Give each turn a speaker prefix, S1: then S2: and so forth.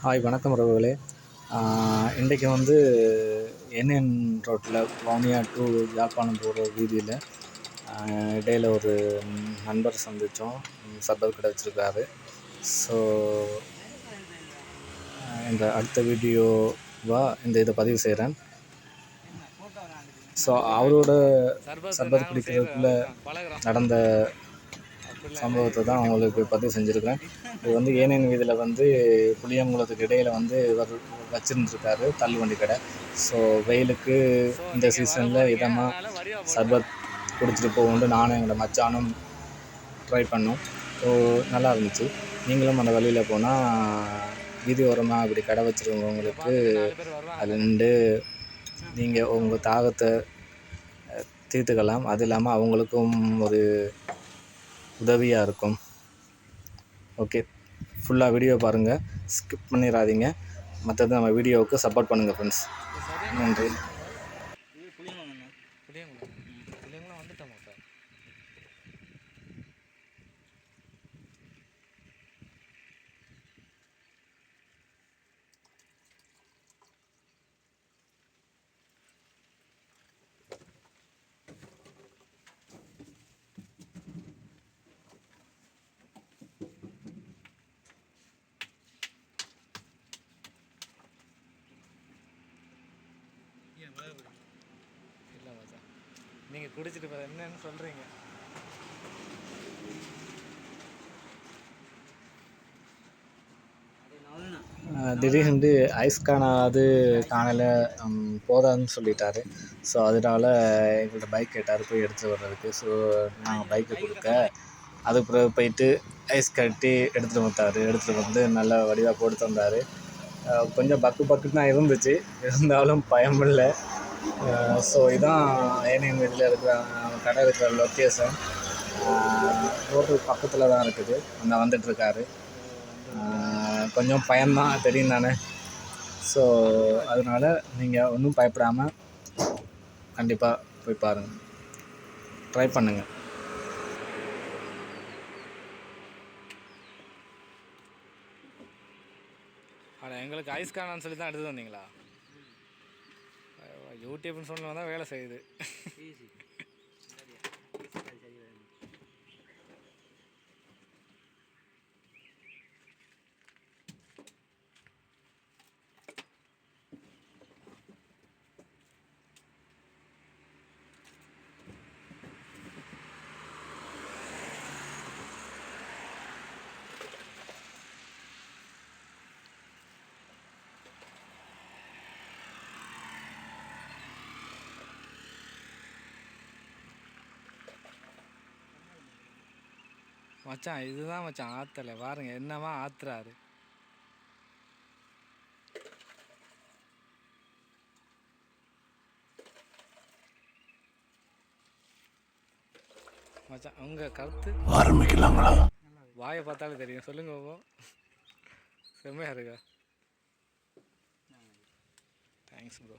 S1: Hi வணக்கம் உறவுகளே. இன்றைக்கி வந்து என்என் ரோட்டில் வவுனியா டு யாழ்ப்பாணம் போகிற வீதியில் இடையில் ஒரு நண்பர் சந்தித்தோம். சர்பத் கடை வச்சுருக்காரு. ஸோ இந்த அடுத்த வீடியோவாக இந்த இதை பதிவு செய்கிறேன். ஸோ அவரோட சர்பத் குடிக்கிறதுக்குள்ள நடந்த சம்பவத்தை தான் உங்களுக்கு பதிவு செஞ்சுருக்கேன் இது வந்து ஏனையன் வீதியில் வந்து புளியங்குளத்துக்கு இடையில் வந்து வச்சுருந்துருக்காரு தள்ளுவண்டி கடை. ஸோ வெயிலுக்கு இந்த சீசனில் இதமாக சர்பத் குடிச்சிட்டு போகும்னு நானும் எங்களோட மச்சானும் ட்ரை பண்ணோம். ஸோ நல்லா இருந்துச்சு. நீங்களும் அந்த வழியில் போனால் வீதி ஓரமாக அப்படி கடை வச்சுருக்கவங்களுக்கு அது நின்று நீங்கள் உங்கள் தாகத்தை தீர்த்துக்கலாம். அது இல்லாமல் அவங்களுக்கும் ஒரு உதவியாக இருக்கும். ஓகே ஃபுல்லாக வீடியோ பாருங்கள் ஸ்கிப் பண்ணிடாதீங்க மற்றது நம்ம வீடியோவுக்கு சப்போர்ட் பண்ணுங்கள் ஃப்ரெண்ட்ஸ் நன்றி.
S2: இல்லை மச்சா நீங்கள் குடிச்சிட்டு போகிற என்னன்னு சொல்கிறீங்க
S1: திடீர்னு ஐஸ் காணாது காணலை போதாதுன்னு சொல்லிட்டாரு. ஸோ அதனால எங்கள்கிட்ட பைக் கேட்டார் போய் எடுத்து வர்றதுக்கு. ஸோ நாங்கள் பைக்கை கொடுக்க அதுக்கு பிறகு போயிட்டு ஐஸ் கட்டி எடுத்துகிட்டு வந்தார் எடுத்துகிட்டு வந்து நல்ல வடிவாக போட்டு தந்தார். கொஞ்சம் பக்கு பக்கு தான் இருந்துச்சு. இருந்தாலும் பயம் இல்லை. ஸோ இதான் ஏனியன் வீட்டில் இருக்கிற கடை இருக்கிற லொக்கேஷன் ரோட்டு பக்கத்தில் தான் இருக்குது. அந்த வந்துட்டுருக்காரு கொஞ்சம் பயம்தான் தெரியும் தானே. ஸோ அதனால் நீங்கள் ஒன்றும் பயப்படாமல் கண்டிப்பாக போய் பாருங்கள் ட்ரை பண்ணுங்கள்
S2: அட எங்களுக்கு ஐஸ் காணான்னு சொல்லி தான் எடுத்து வந்தீங்களா? யூடியூப்னு சொன்ன தான் வேலை செய்யுது. மச்சான் இதுதான் மச்சான் ஆத்தலை. பாருங்க என்னவா ஆத்துறாரு. மச்சான் உங்க கருத்து?
S3: ஆரம்பிக்கலாங்களா
S2: வாயை பார்த்தாலே தெரியும். சொல்லுங்க பாப்போம் செம்மையா இருக்கா? Thanks bro